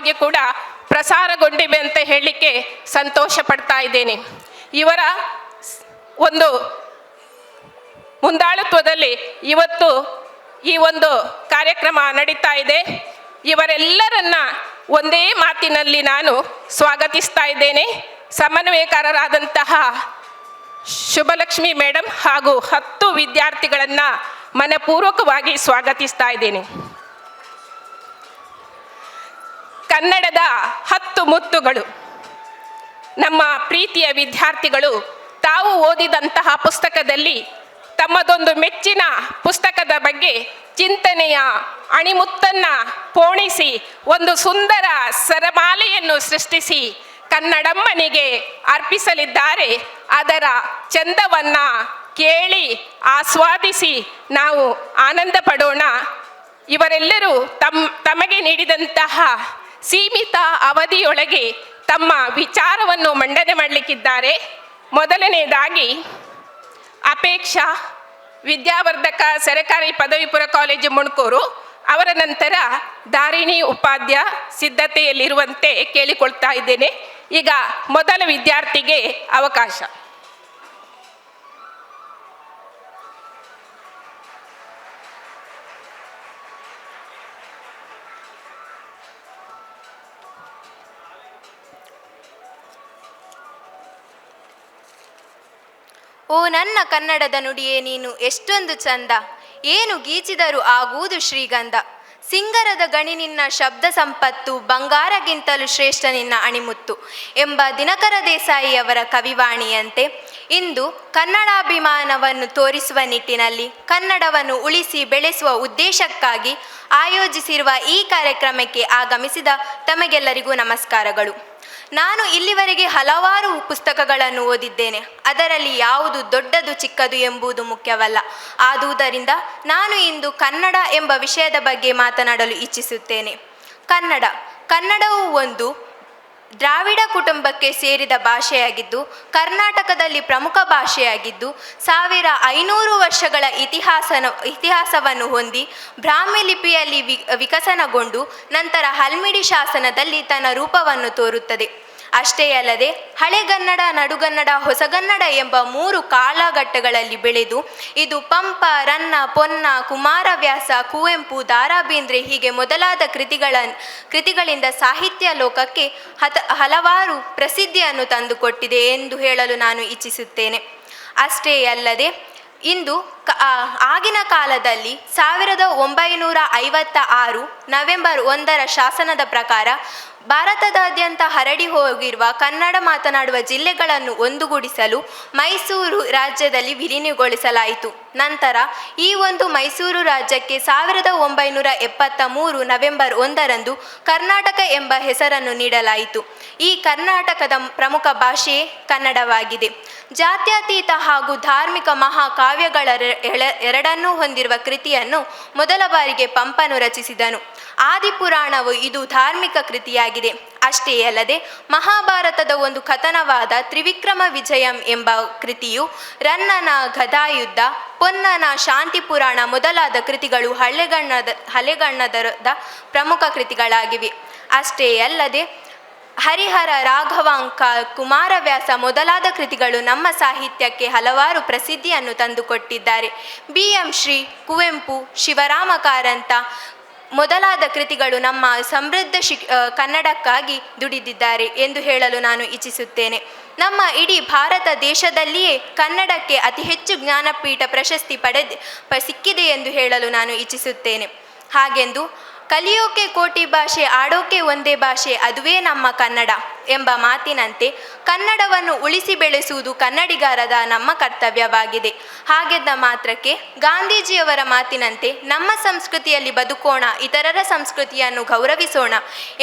ಮುಖಾಂತರವಾಗಿ ಕೂಡ ಪ್ರಸಾರಗೊಂಡಿವೆ ಅಂತ ಹೇಳಲಿಕ್ಕೆ ಸಂತೋಷ ಪಡ್ತಾ ಇದ್ದೇನೆ. ಇವರ ಒಂದು ಮುಂದಾಳತ್ವದಲ್ಲಿ ಇವತ್ತು ಈ ಒಂದು ಕಾರ್ಯಕ್ರಮ ನಡೀತಾ ಇದೆ. ಇವರೆಲ್ಲರನ್ನ ಒಂದೇ ಮಾತಿನಲ್ಲಿ ನಾನು ಸ್ವಾಗತಿಸ್ತಾ ಇದ್ದೇನೆ. ಸಮನ್ವಯಕಾರರಾದಂತಹ ಶುಭಲಕ್ಷ್ಮಿ ಮೇಡಮ್ ಹಾಗೂ ಹತ್ತು ವಿದ್ಯಾರ್ಥಿಗಳನ್ನು ಮನಪೂರ್ವಕವಾಗಿ ಸ್ವಾಗತಿಸ್ತಾ ಇದ್ದೇನೆ. ಕನ್ನಡದ ಹತ್ತು ಮುತ್ತುಗಳು. ನಮ್ಮ ಪ್ರೀತಿಯ ವಿದ್ಯಾರ್ಥಿಗಳು, ತಾವು ಓದಿದಂತಹ ಪುಸ್ತಕದಲ್ಲಿ ತಮ್ಮದೊಂದು ಮೆಚ್ಚಿನ ಪುಸ್ತಕದ ಬಗ್ಗೆ ಚಿಂತನೆಯ ಅಣಿಮುತ್ತನ್ನ ಪೋಣಿಸಿ, ಒಂದು ಸುಂದರ ಸರಮಾಲೆಯನ್ನು ಸೃಷ್ಟಿಸಿ ಕನ್ನಡಮ್ಮನಿಗೆ ಅರ್ಪಿಸಲಿದ್ದಾರೆ. ಅದರ ಚಂದವನ್ನ ಕೇಳಿ ಆಸ್ವಾದಿಸಿ ನಾವು ಆನಂದ ಪಡೋಣ ಇವರೆಲ್ಲರೂ ತಮ್ಮ ತಮಗೆ ನೀಡಿದಂತಹ ಸೀಮಿತ ಅವಧಿಯೊಳಗೆ ತಮ್ಮ ವಿಚಾರವನ್ನು ಮಂಡನೆ ಮಾಡಲಿಕ್ಕಿದ್ದಾರೆ. ಮೊದಲನೇದಾಗಿ, ಅಪೇಕ್ಷಾ ವಿದ್ಯಾವರ್ಧಕ ಸರಕಾರಿ ಪದವಿಪುರ ಕಾಲೇಜು ಮುಣಕೂರು, ಅವರ ನಂತರ ದಾರಿಣಿ ಉಪಾಧ್ಯ ಸಿದ್ಧತೆಯಲ್ಲಿರುವಂತೆ ಕೇಳಿಕೊಳ್ತಾ ಇದ್ದೇನೆ. ಈಗ ಮೊದಲ ವಿದ್ಯಾರ್ಥಿಗೆ ಅವಕಾಶ. ಓ ನನ್ನ ಕನ್ನಡದ ನುಡಿಯೇ ನೀನು ಎಷ್ಟೊಂದು ಚಂದ. ಏನು ಗೀಚಿದರೂ ಆಗುವುದು ಶ್ರೀಗಂಧ. ಸಿಂಗರದ ಗಣಿ ನಿನ್ನ ಶಬ್ದ ಸಂಪತ್ತು, ಬಂಗಾರಗಿಂತಲೂ ಶ್ರೇಷ್ಠ ನಿನ್ನ ಅಣಿಮುತ್ತು ಎಂಬ ದಿನಕರ ದೇಸಾಯಿಯವರ ಕವಿವಾಣಿಯಂತೆ. ಇಂದು ಕನ್ನಡಾಭಿಮಾನವನ್ನು ತೋರಿಸುವ ನಿಟ್ಟಿನಲ್ಲಿ ಕನ್ನಡವನ್ನು ಉಳಿಸಿ ಬೆಳೆಸುವ ಉದ್ದೇಶಕ್ಕಾಗಿ ಆಯೋಜಿಸಿರುವ ಈ ಕಾರ್ಯಕ್ರಮಕ್ಕೆ ಆಗಮಿಸಿದ ತಮಗೆಲ್ಲರಿಗೂ ನಮಸ್ಕಾರಗಳು. ನಾನು ಇಲ್ಲಿವರೆಗೆ ಹಲವಾರು ಪುಸ್ತಕಗಳನ್ನು ಓದಿದ್ದೇನೆ. ಅದರಲ್ಲಿ ಯಾವುದು ದೊಡ್ಡದು ಚಿಕ್ಕದು ಎಂಬುದು ಮುಖ್ಯವಲ್ಲ. ಆದುದರಿಂದ ನಾನು ಇಂದು ಕನ್ನಡ ಎಂಬ ವಿಷಯದ ಬಗ್ಗೆ ಮಾತನಾಡಲು ಇಚ್ಛಿಸುತ್ತೇನೆ. ಕನ್ನಡ. ಕನ್ನಡವು ಒಂದು ದ್ರಾವಿಡ ಕುಟುಂಬಕ್ಕೆ ಸೇರಿದ ಭಾಷೆಯಾಗಿದ್ದು, ಕರ್ನಾಟಕದಲ್ಲಿ ಪ್ರಮುಖ ಭಾಷೆಯಾಗಿದ್ದು, ಸಾವಿರ ಐನೂರು ವರ್ಷಗಳ ಇತಿಹಾಸನ, ಇತಿಹಾಸವನ್ನು ಹೊಂದಿ ಬ್ರಾಹ್ಮಿ ಲಿಪಿಯಲ್ಲಿ ವಿಕಸನಗೊಂಡು ನಂತರ ಹಲ್ಮಿಡಿ ಶಾಸನದಲ್ಲಿ ತನ್ನ ರೂಪವನ್ನು ತೋರುತ್ತದೆ. ಅಷ್ಟೇ ಅಲ್ಲದೆ ಹಳೆಗನ್ನಡ, ನಡುಗನ್ನಡ, ಹೊಸಗನ್ನಡ ಎಂಬ ಮೂರು ಕಾಲಘಟ್ಟಗಳಲ್ಲಿ ಬೆಳೆದು ಇದು ಪಂಪ, ರನ್ನ, ಪೊನ್ನ ಕುಮಾರವ್ಯಾಸ ಕುವೆಂಪು ದಾರಾಬೇಂದ್ರೆ ಹೀಗೆ ಮೊದಲಾದ ಕೃತಿಗಳ, ಕೃತಿಗಳಿಂದ ಸಾಹಿತ್ಯ ಲೋಕಕ್ಕೆ ಹತ, ಹಲವಾರು ಪ್ರಸಿದ್ಧಿಯನ್ನು ತಂದುಕೊಟ್ಟಿದೆ ಎಂದು ಹೇಳಲು ನಾನು ಇಚ್ಛಿಸುತ್ತೇನೆ. ಅಷ್ಟೇ ಅಲ್ಲದೆ ಇಂದು ಆಗಿನ ಕಾಲದಲ್ಲಿ ಸಾವಿರದ ಒಂಬೈನೂರ ಐವತ್ತ ಆರು ನವೆಂಬರ್ ಒಂದರ ಶಾಸನದ ಪ್ರಕಾರ ಭಾರತದಾದ್ಯಂತ ಹರಡಿ ಹೋಗಿರುವ ಕನ್ನಡ ಮಾತನಾಡುವ ಜಿಲ್ಲೆಗಳನ್ನು ಒಂದುಗೂಡಿಸಲು ಮೈಸೂರು ರಾಜ್ಯದಲ್ಲಿ ವಿಲೀನಗೊಳಿಸಲಾಯಿತು. ನಂತರ ಈ ಒಂದು ಮೈಸೂರು ರಾಜ್ಯಕ್ಕೆ ಸಾವಿರದ ಒಂಬೈನೂರ ಎಪ್ಪತ್ತ ಮೂರು ನವೆಂಬರ್ ಒಂದರಂದು ಕರ್ನಾಟಕ ಎಂಬ ಹೆಸರನ್ನು ನೀಡಲಾಯಿತು. ಈ ಕರ್ನಾಟಕದ ಪ್ರಮುಖ ಭಾಷೆ ಕನ್ನಡವಾಗಿದೆ. ಜಾತ್ಯತೀತ ಹಾಗೂ ಧಾರ್ಮಿಕ ಮಹಾಕಾವ್ಯಗಳ ಎರಡನ್ನೂ ಹೊಂದಿರುವ ಕೃತಿಯನ್ನು ಮೊದಲ ಬಾರಿಗೆ ಪಂಪನು ರಚಿಸಿದನು. ಆದಿಪುರಾಣವು ಇದು ಧಾರ್ಮಿಕ ಕೃತಿಯಾಗಿದೆ. ಅಷ್ಟೇ ಅಲ್ಲದೆ ಮಹಾಭಾರತದ ಒಂದು ಕಥನವಾದ ತ್ರಿವಿಕ್ರಮ ವಿಜಯಂ ಎಂಬ ಕೃತಿಯು ರನ್ನನ ಗದಾಯುದ್ಧ, ಪೊನ್ನನ ಶಾಂತಿ ಪುರಾಣ ಮೊದಲಾದ ಕೃತಿಗಳು ಹಳೆಗಣ್ಣದ ಹಳೆಗಣ್ಣದ ಪ್ರಮುಖ ಕೃತಿಗಳಾಗಿವೆ. ಅಷ್ಟೇ ಅಲ್ಲದೆ ಹರಿಹರ ರಾಘವಾಂಕ ಕುಮಾರವ್ಯಾಸ ಮೊದಲಾದ ಕೃತಿಗಳು ನಮ್ಮ ಸಾಹಿತ್ಯಕ್ಕೆ ಹಲವಾರು ಪ್ರಸಿದ್ಧಿಯನ್ನು ತಂದುಕೊಟ್ಟಿದ್ದಾರೆ. ಬಿ ಎಂ ಶ್ರೀ ಕುವೆಂಪು ಶಿವರಾಮ ಕಾರಂತ ಮೊದಲಾದ ಕೃತಿಗಳು ನಮ್ಮ ಸಮೃದ್ಧ ಶಿಕ್ ಕನ್ನಡಕ್ಕಾಗಿ ದುಡಿದಿದ್ದಾರೆ ಎಂದು ಹೇಳಲು ನಾನು ಇಚ್ಛಿಸುತ್ತೇನೆ. ನಮ್ಮ ಇಡೀ ಭಾರತ ದೇಶದಲ್ಲಿಯೇ ಕನ್ನಡಕ್ಕೆ ಅತಿ ಹೆಚ್ಚು ಜ್ಞಾನಪೀಠ ಪ್ರಶಸ್ತಿ ಪಡೆದ, ಸಿಕ್ಕಿದೆ ಎಂದು ಹೇಳಲು ನಾನು ಇಚ್ಛಿಸುತ್ತೇನೆ. ಹಾಗೆಂದು ಕಲಿಯೋಕೆ ಕೋಟಿ ಭಾಷೆ, ಆಡೋಕೆ ಒಂದೇ ಭಾಷೆ, ಅದುವೇ ನಮ್ಮ ಕನ್ನಡ ಎಂಬ ಮಾತಿನಂತೆ ಕನ್ನಡವನ್ನು ಉಳಿಸಿ ಬೆಳೆಸುವುದು ಕನ್ನಡಿಗರದ ನಮ್ಮ ಕರ್ತವ್ಯವಾಗಿದೆ. ಹಾಗೆದ್ದ ಮಾತ್ರಕ್ಕೆ ಗಾಂಧೀಜಿಯವರ ಮಾತಿನಂತೆ ನಮ್ಮ ಸಂಸ್ಕೃತಿಯಲ್ಲಿ ಬದುಕೋಣ, ಇತರರ ಸಂಸ್ಕೃತಿಯನ್ನು ಗೌರವಿಸೋಣ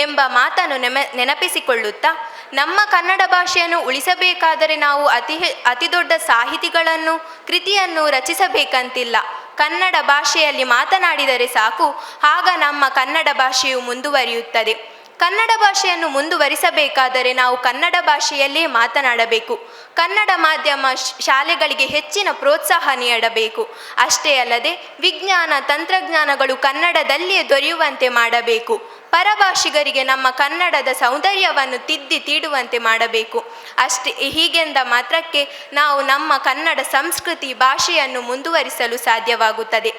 ಎಂಬ ಮಾತನ್ನು ನೆನಪಿಸಿಕೊಳ್ಳುತ್ತಾ, ನಮ್ಮ ಕನ್ನಡ ಭಾಷೆಯನ್ನು ಉಳಿಸಬೇಕಾದರೆ ನಾವು ಅತಿ ಅತಿದೊಡ್ಡ ಅತಿ ದೊಡ್ಡ ಸಾಹಿತಿಗಳನ್ನು, ಕೃತಿಯನ್ನು ರಚಿಸಬೇಕಂತಿಲ್ಲ. ಕನ್ನಡ ಭಾಷೆಯಲ್ಲಿ ಮಾತನಾಡಿದರೆ ಸಾಕು ಆಗ ನಮ್ಮ ಕನ್ನಡ ಭಾಷೆಯು ಮುಂದುವರಿಯುತ್ತದೆ. ಕನ್ನಡ ಭಾಷೆಯನ್ನು ಮುಂದುವರಿಸಬೇಕಾದರೆ ನಾವು ಕನ್ನಡ ಭಾಷೆಯಲ್ಲೇ ಮಾತನಾಡಬೇಕು. ಕನ್ನಡ ಮಾಧ್ಯಮ ಶಾಲೆಗಳಿಗೆ ಹೆಚ್ಚಿನ ಪ್ರೋತ್ಸಾಹ ನೀಡಬೇಕು. ಅಷ್ಟೇ ಅಲ್ಲದೆ ವಿಜ್ಞಾನ, ತಂತ್ರಜ್ಞಾನಗಳು ಕನ್ನಡದಲ್ಲಿಯೇ ದೊರೆಯುವಂತೆ ಮಾಡಬೇಕು. ಪರಭಾಷಿಗರಿಗೆ ನಮ್ಮ ಕನ್ನಡದ ಸೌಂದರ್ಯವನ್ನು ತಿದ್ದಿ ತೀಡುವಂತೆ ಮಾಡಬೇಕು. ಅಷ್ಟೇ ಹೀಗೆಂದ ಮಾತ್ರಕ್ಕೆ ನಾವು ನಮ್ಮ ಕನ್ನಡ ಸಂಸ್ಕೃತಿ, ಭಾಷೆಯನ್ನು ಮುಂದುವರಿಸಲು ಸಾಧ್ಯವಾಗುತ್ತದೆ.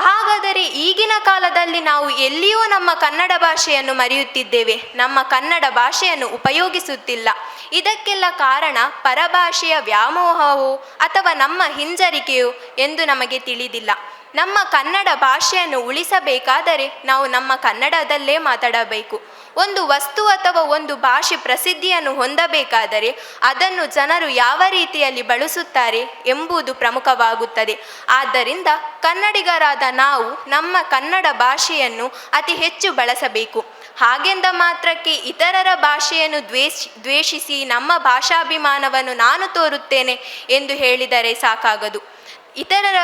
ಹಾಗಾದರೆ ಈಗಿನ ಕಾಲದಲ್ಲಿ ನಾವು ಎಲ್ಲಿಯೂ ನಮ್ಮ ಕನ್ನಡ ಭಾಷೆಯನ್ನು ಮರೆಯುತ್ತಿದ್ದೇವೆ. ನಮ್ಮ ಕನ್ನಡ ಭಾಷೆಯನ್ನು ಉಪಯೋಗಿಸುತ್ತಿಲ್ಲ. ಇದಕ್ಕೆಲ್ಲ ಕಾರಣ ಪರಭಾಷೆಯ ವ್ಯಾಮೋಹವು ಅಥವಾ ನಮ್ಮ ಹಿಂಜರಿಕೆಯು ಎಂದು ನಮಗೆ ತಿಳಿದಿಲ್ಲ. ನಮ್ಮ ಕನ್ನಡ ಭಾಷೆಯನ್ನು ಉಳಿಸಬೇಕಾದರೆ ನಾವು ನಮ್ಮ ಕನ್ನಡದಲ್ಲೇ ಮಾತಾಡಬೇಕು. ಒಂದು ವಸ್ತು ಅಥವಾ ಒಂದು ಭಾಷೆ ಪ್ರಸಿದ್ಧಿಯನ್ನು ಹೊಂದಬೇಕಾದರೆ ಅದನ್ನು ಜನರು ಯಾವ ರೀತಿಯಲ್ಲಿ ಬಳಸುತ್ತಾರೆ ಎಂಬುದು ಪ್ರಮುಖವಾಗುತ್ತದೆ. ಆದ್ದರಿಂದ ಕನ್ನಡಿಗರಾದ ನಾವು ನಮ್ಮ ಕನ್ನಡ ಭಾಷೆಯನ್ನು ಅತಿ ಹೆಚ್ಚು ಬಳಸಬೇಕು. ಹಾಗೆಂದ ಮಾತ್ರಕ್ಕೆ ಇತರರ ಭಾಷೆಯನ್ನು ದ್ವೇಷ್, ದ್ವೇಷಿಸಿ ನಮ್ಮ ಭಾಷಾಭಿಮಾನವನ್ನು ನಾನು ತೋರುತ್ತೇನೆ ಎಂದು ಹೇಳಿದರೆ ಸಾಕಾಗದು. ಇತರರ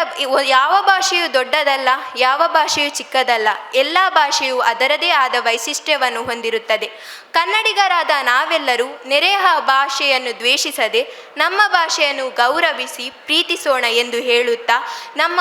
ಯಾವ ಭಾಷೆಯು ದೊಡ್ಡದಲ್ಲ, ಯಾವ ಭಾಷೆಯು ಚಿಕ್ಕದಲ್ಲ, ಎಲ್ಲ ಭಾಷೆಯು ಅದರದೇ ಆದ ವೈಶಿಷ್ಟ್ಯವನ್ನು ಹೊಂದಿರುತ್ತದೆ. ಕನ್ನಡಿಗರಾದ ನಾವೆಲ್ಲರೂ ನೆರೆಯ ಭಾಷೆಯನ್ನು ದ್ವೇಷಿಸದೆ, ನಮ್ಮ ಭಾಷೆಯನ್ನು ಗೌರವಿಸಿ, ಪ್ರೀತಿಸೋಣ ಎಂದು ಹೇಳುತ್ತಾ, ನಮ್ಮ